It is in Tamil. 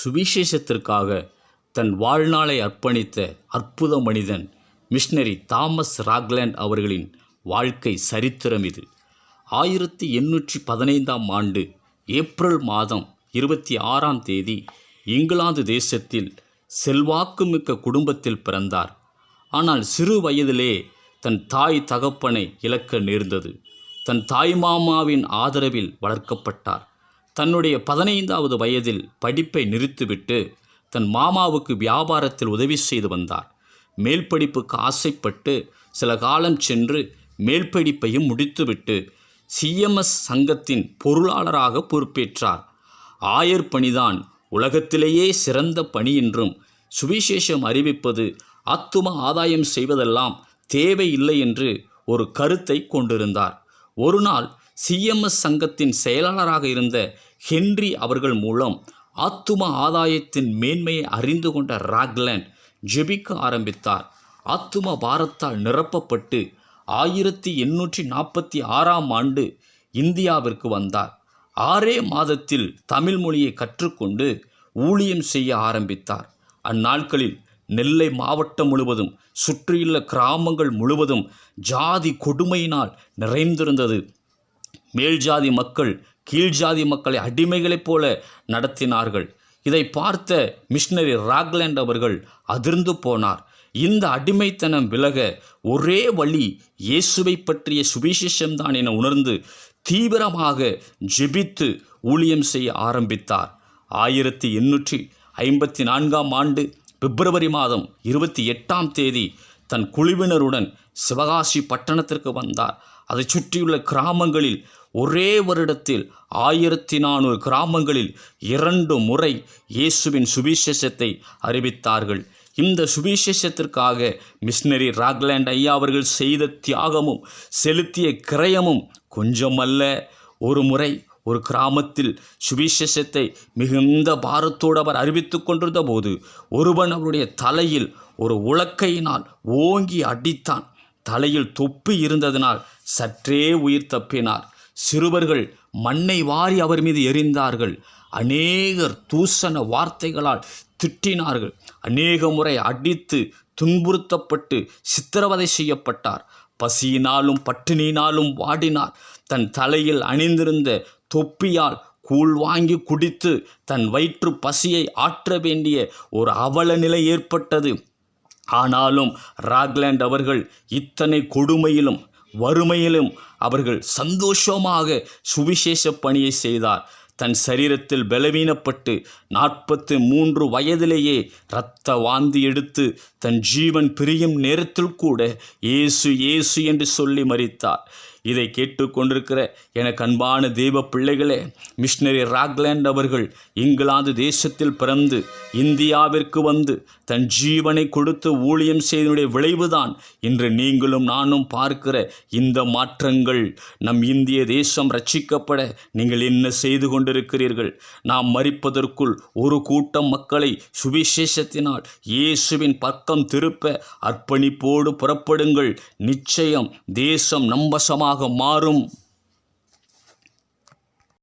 சுவிசேஷத்திற்காக தன் வாழ்நாளை அர்ப்பணித்த அற்புத மனிதன் மிஷனரி தாமஸ் ராக்லேண்ட் அவர்களின் வாழ்க்கை சரித்திரம் இது. ஆயிரத்தி எண்ணூற்றி பதினைந்தாம் ஆண்டு ஏப்ரல் மாதம் இருபத்தி ஆறாம் தேதி இங்கிலாந்து தேசத்தில் செல்வாக்குமிக்க குடும்பத்தில் பிறந்தார். ஆனால் சிறு வயதிலே தன் தாய் தகப்பனை இழக்க நேர்ந்தது. தன் தாய்மாமாவின் ஆதரவில் வளர்க்கப்பட்டார். தன்னுடைய பதினைந்தாவது வயதில் படிப்பை நிறுத்திவிட்டு தன் மாமாவுக்கு வியாபாரத்தில் உதவி செய்து வந்தார். மேல் படிப்புக்கு ஆசைப்பட்டு சில காலம் சென்று மேல் படிப்பையும் முடித்துவிட்டு சிஎம்எஸ் சங்கத்தின் பொருளாளராக பொறுப்பேற்றார். ஆயர் பணிதான் உலகத்திலேயே சிறந்த பணி என்றும் சுவிசேஷம் அறிவிப்பது ஆத்தும ஆதாயம் செய்வதெல்லாம் தேவையில்லை என்று ஒரு கருத்தை கொண்டிருந்தார். ஒரு நாள் சிஎம்எஸ் சங்கத்தின் செயலாளராக இருந்த ஹென்றி அவர்கள் மூலம் ஆத்தும ஆதாயத்தின் மேன்மையை அறிந்து கொண்ட ராக்லேண்ட் ஜெபிக்க ஆரம்பித்தார். ஆத்தும பாரத்தால் நிரப்பப்பட்டு ஆயிரத்தி எண்ணூற்றி நாற்பத்தி ஆறாம் ஆண்டு இந்தியாவிற்கு வந்தார். ஆறே மாதத்தில் தமிழ் மொழியை கற்றுக்கொண்டு ஊழியம் செய்ய ஆரம்பித்தார். அந்நாட்களில் நெல்லை மாவட்டம் முழுவதும் சுற்றியுள்ள கிராமங்கள் முழுவதும் ஜாதி கொடுமையினால் நிறைந்திருந்தது. மேல்ஜாதி மக்கள் கீழ்ஜாதி மக்களை அடிமைகளைப் போல நடத்தினார்கள். இதை பார்த்த மிஷினரி ராக்லேண்ட் அவர்கள் அதிர்ந்து போனார். இந்த அடிமைத்தனம் விலக ஒரே வழி இயேசுவை பற்றிய சுவிசேஷம்தான் என உணர்ந்து தீவிரமாக ஜெபித்து ஊழியம் செய்ய ஆரம்பித்தார். ஆயிரத்தி எண்ணூற்றி ஐம்பத்தி நான்காம் ஆண்டு பிப்ரவரி மாதம் இருபத்தி எட்டாம் தேதி தன் குழுவினருடன் சிவகாசி பட்டணத்திற்கு வந்தார். அதை சுற்றியுள்ள கிராமங்களில் ஒரே வருடத்தில் ஆயிரத்தி நானூறு கிராமங்களில் இரண்டு முறை இயேசுவின் சுவிசேஷத்தை அறிவித்தார்கள். இந்த சுவிசேஷத்திற்காக மிஷினரி ராக்லேண்ட் ஐயா அவர்கள் செய்த தியாகமும் செலுத்திய கிரயமும் கொஞ்சமல்ல. ஒரு முறை ஒரு கிராமத்தில் சுவிசேஷத்தை மிகுந்த பாரத்தோடு அவர் அறிவித்து கொண்டிருந்த போது ஒருவன் அவருடைய தலையில் ஒரு உலக்கையினால் ஓங்கி அடித்தான். தலையில் தொப்பி இருந்ததினால் சற்றே உயிர் தப்பினார். சிறுவர்கள் மண்ணை வாரி அவர் மீது எரிந்தார்கள் அநேகர் தூசண வார்த்தைகளால் திட்டினார்கள். அநேக முறை அடித்து துன்புறுத்தப்பட்டு சித்திரவதை செய்யப்பட்டார். பசியினாலும் பட்டினியினாலும் வாடினார். தன் தலையில் அணிந்திருந்த தொப்பியால் கூழ் வாங்கி குடித்து தன் வயிற்று பசியை ஆற்ற வேண்டிய ஒரு அவல நிலை ஏற்பட்டது. ஆனாலும் ராக்லேண்ட் அவர்கள் இத்தனை கொடுமையிலும் வறுமையிலும் அவர்கள் சந்தோஷமாக சுவிசேஷ பணியை செய்தார். தன் சரீரத்தில் பலவீனப்பட்டு நாற்பத்து மூன்று வயதிலேயே இரத்த வாந்தி எடுத்து தன் ஜீவன் பிரியும் நேரத்தில் கூட இயேசு இயேசு என்று சொல்லி மறித்தார். இதை கேட்டுக்கொண்டிருக்கிற எனக்கு அன்பான தெய்வ பிள்ளைகளே மிஷினரி ராக்லேண்ட் அவர்கள் இங்கிலாந்து தேசத்தில் பிறந்து இந்தியாவிற்கு வந்து தன் ஜீவனை கொடுத்து ஊழியம் செய்தனுடைய விளைவுதான் இன்று நீங்களும் நானும் பார்க்கிற இந்த மாற்றங்கள். நம் இந்திய தேசம் ரட்சிக்கப்பட நீங்கள் என்ன செய்து கொண்டிருக்கிறீர்கள்? நாம் மறிப்பதற்குள் ஒரு கூட்டம் மக்களை சுவிசேஷத்தினால் இயேசுவின் பக்கம் திருப்ப அர்ப்பணிப்போடு புறப்படுங்கள். நிச்சயம் தேசம் நம்பசமாக மாறும்.